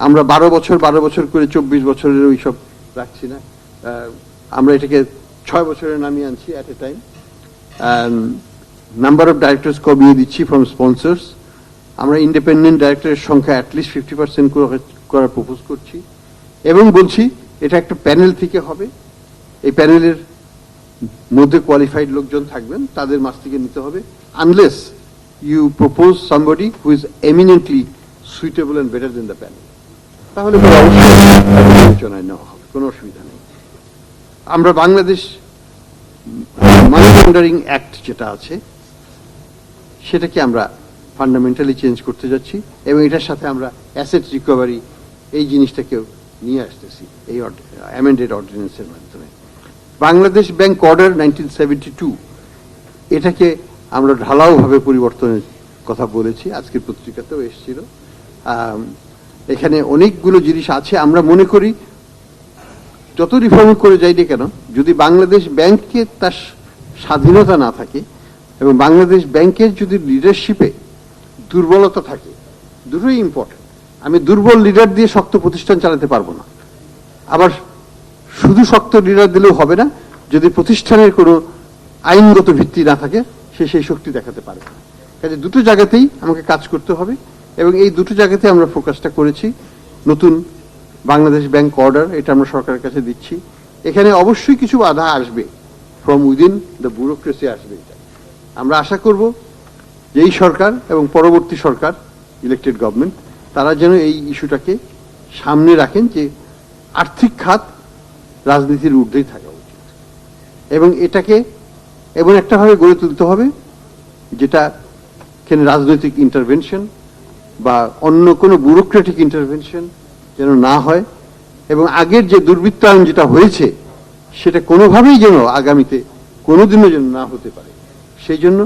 আমরা বারো বছর বারো বছর করে চব্বিশ বছরের ওই সব রাখছি না। আমরা এটাকে ছয় বছরের নামিয়ে আনছি at a time number of directors কমিয়ে দিচ্ছি ফ্রম স্পন্সর্স আমরা ইন্ডিপেন্ডেন্ট ডাইরেক্টরের সংখ্যা অ্যাটলিস্ট ফিফটি পার্সেন্ট করার প্রপোজ করছি। এবং বলছি, এটা একটা প্যানেল থেকে হবে। এই প্যানেলের মধ্যে কোয়ালিফাইড লোকজন থাকবেন, তাদের মাছ থেকে নিতে হবে। Unless you propose somebody who is eminently suitable and better than the panel তাহলে পরে অবশ্যই নেওয়া হবে, কোনো অসুবিধা নেই। আমরা বাংলাদেশ মানি লন্ডারিং অ্যাক্ট যেটা আছে, সেটাকে আমরা ফান্ডামেন্টালি চেঞ্জ করতে যাচ্ছি এবং এটার সাথে আমরা অ্যাসেট রিকভারি এই জিনিসটাকেও নিয়ে আসতেছি, এই অ্যামেন্ডেড অর্ডিন্যান্সের মাধ্যমে। Bangladesh bank order nineteen seventy two, এটাকে আমরা ঢালাওভাবে পরিবর্তনের কথা বলেছি, আজকের পত্রিকাতেও এসেছিল। এখানে অনেকগুলো জিনিস আছে, আমরা মনে করি যত রিফর্ম করে যাই না কেন, যদি বাংলাদেশ ব্যাংকে তার স্বাধীনতা না থাকে এবং বাংলাদেশ ব্যাংকের যদি লিডারশিপে দুর্বলতা থাকে, দুটোই ইম্পর্টেন্ট আমি দুর্বল লিডার দিয়ে শক্ত প্রতিষ্ঠান চালাতে পারব না। আবার শুধু শক্ত লিডার দিলেও হবে না, যদি প্রতিষ্ঠানের কোনো আইনগত ভিত্তি না থাকে, সে সেই শক্তি দেখাতে পারবে না। কাজে দুটো জায়গাতেই আমাকে কাজ করতে হবে। এবং এই দুটো জায়গাতে আমরা ফোকাসটা করেছি। নতুন বাংলাদেশ ব্যাংক অর্ডার, এটা আমরা সরকারের কাছে দিচ্ছি। এখানে অবশ্যই কিছু বাধা আসবে। ফ্রম উইদিন দ্য ব্যুরোক্রেসি আসবে আমরা আশা করব যে এই সরকার এবং পরবর্তী সরকার ইলেকটেড গভর্নমেন্ট তারা যেন এই ইস্যুটাকে সামনে রাখেন যে আর্থিক খাত রাজনীতির ঊর্ধ্বেই থাকা উচিত। এবং এটাকে এমন একটাভাবে গড়ে তুলতে হবে যেটা এখানে রাজনৈতিক ইন্টারভেনশন বা অন্য কোনো ব্যুরোক্রেটিক ইন্টারভেনশন যেন না হয়, এবং আগের যে দুর্বৃত্তায়ন যেটা হয়েছে, সেটা কোনোভাবেই যেন আগামীতে কোনোদিনও যেন না হতে পারে। সেই জন্য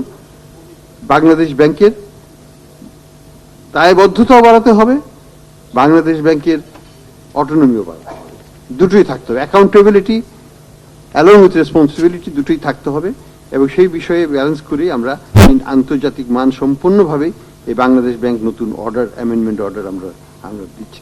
বাংলাদেশ ব্যাংকের দায়বদ্ধতাও বাড়াতে হবে, বাংলাদেশ ব্যাংকের অটোনমিও বাড়াতে হবে। দুটোই থাকতে হবে। অ্যাকাউন্টেবিলিটি অ্যালং উইথ রেসপন্সিবিলিটি দুটোই থাকতে হবে, এবং সেই বিষয়ে ব্যালেন্স করেই আমরা আন্তর্জাতিক মান সম্পূর্ণভাবে এই বাংলাদেশ ব্যাংক নতুন অর্ডার অ্যামেন্ডমেন্ট অর্ডার আমরা আমরা দিচ্ছি।